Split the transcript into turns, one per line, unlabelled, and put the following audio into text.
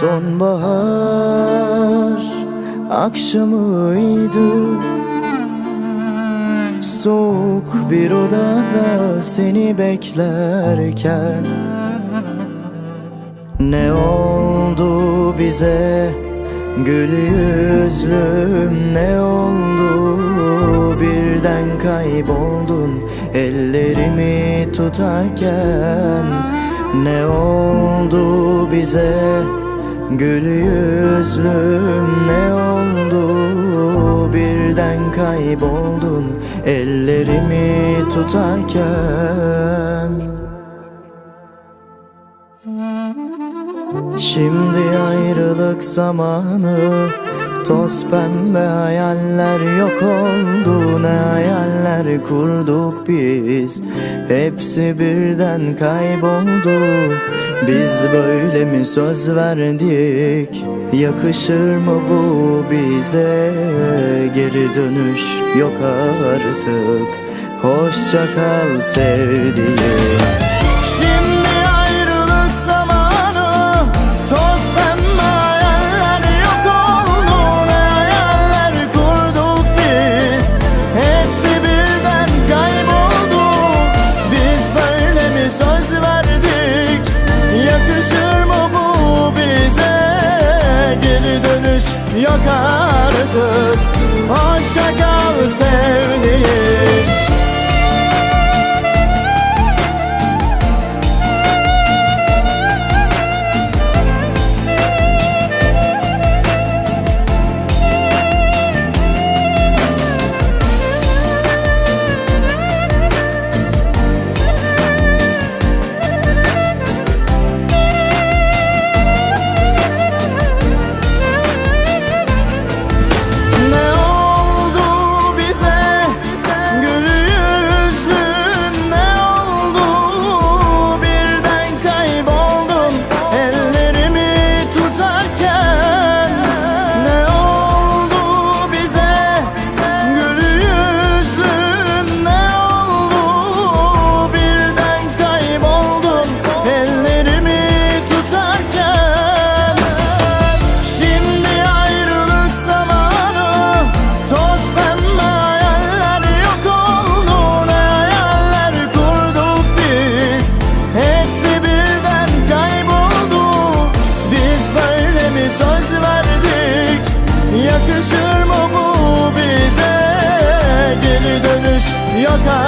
Sonbahar akşamıydı. Soğuk bir odada seni beklerken Ne oldu bize? Gül yüzlüm ne oldu? Birden kayboldun ellerimi tutarken Ne oldu bize gül yüzlüm ne oldu? Birden kayboldun ellerimi tutarken. Şimdi ayrılık zamanı Toz pembe hayaller yok oldu. Ne hayaller kurduk biz? Hepsi birden kayboldu Biz böyle mi söz verdik? Yakışır mı bu bize? Geri dönüş yok artık. Hoşça kal sevdiğim yok artık Hoşça kal sen. pagar.